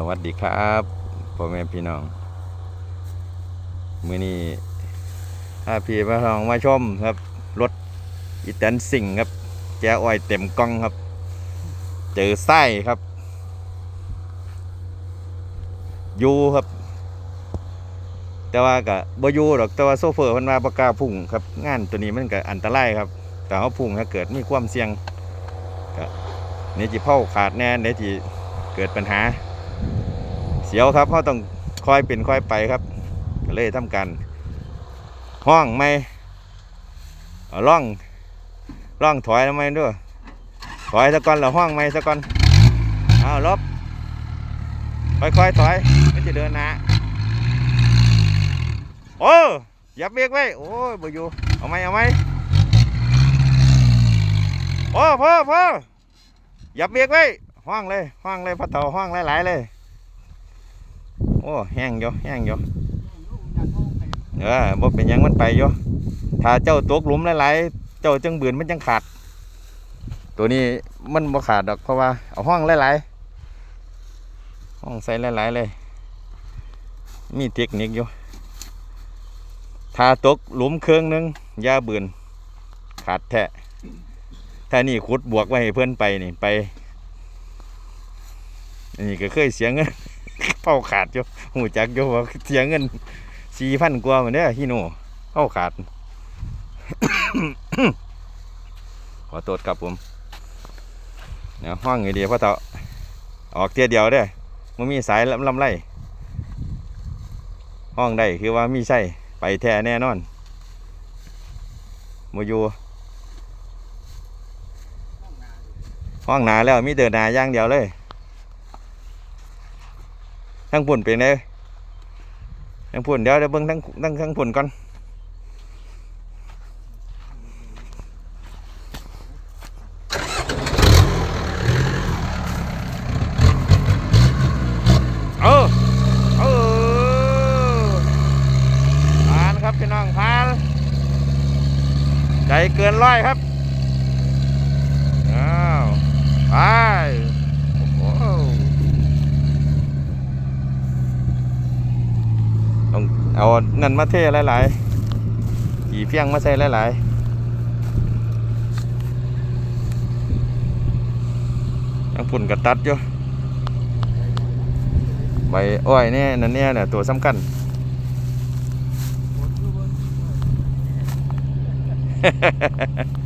สวัสดีครับพ่อแม่พี่น้อง มือนี้ถ้าพี่มาลองมาชมครับ รถอีแตนสิงครับ แจ้อ้อยเต็มกล้องครับ เจอไส้ครับยูครับ แต่ว่าก็บ่อยูหรอกแต่ว่าโซเฟอร์มันมาประกาพุ่งครับ งานตัวนี้มันก็อันตรายครับ แต่เขาพุ่งถ้าเกิดมีความเสี่ยงก็เนี่ยจีเผาขาดแน่เนี่ยจีเกิดปัญหา เสียวครับเขาต้องค่อยเป็นค่อยไปครับก็เลยทำการห้องไม่เอาล่องล่องถอยทำไมด้วยถอยซะก่อนแล้วห้องไม่ซะก่อนเอาลบค่อยๆถอยไม่จะเดินหนะโอ้ยับเบรกไว้โอ้ยบ่อยู่เอาไหมเอาไหมพ่อพ่อพ่อยับเบรกไว้ห้องเลยห้องเลยพัดเต่าห้องหลายๆเลย อ้แห้งอยู่แห้งอยู่เออบ่เป็นยังมันไปอยู่ถ้าเจ้าตกหลุมหลายๆเจ้าจังบืนมันจังขาด ตัวนี้มันบ่ขาดดอกเพราะว่าเอาห้องหลายๆห้องใส่หลายๆเลย มีเทคนิคอยู่ถ้าตกหลุมเครื่องหนึงย่าบืนขาดแท้ถ้านี่ขุดบวกไว้ให้เพื่อนไปนี่ไปนี่ก็เคยเสียเงิน เป้าขาดอยู่หูจักอยู่ว่าเสียเงินสี่พันกว่าเหมือนเด้อฮิโน่เป้าขาด ขอโทษครับผมเดี๋ยวห้องไงดีพ่อเต่าออกเทียเดียวเด้อมันมีสายลำลำไรห้องได้คือว่ามีใช่ไปแท้แน่นอนโมยูห้องหนาแล้วมีเดินหนาย่างเดียวเลย ทั้งปุ่นเป็นไงทั้งปุ่นเดี๋ยวเดี๋ยวเบิ่งทั้งทั้งทั้งปุ่นก่อนเออเออผ่านครับพี่น้องผ่านใจเกินร้อยครับอ้าวไปโอ้โห ต้อง เอานั่นมาเทหลายๆขี่เฟียงมาใส่หลายๆยังปุ่นกระตัดอยู่ใบอ้อยเนี่ยนั่นเนี่ยเนี่ยตัวสำคัญฮ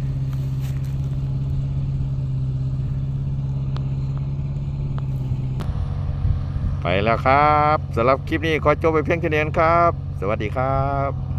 ไปแล้วครับสำหรับคลิปนี้ขอจบไปเพียงแค่นี้นครับ สวัสดีครับ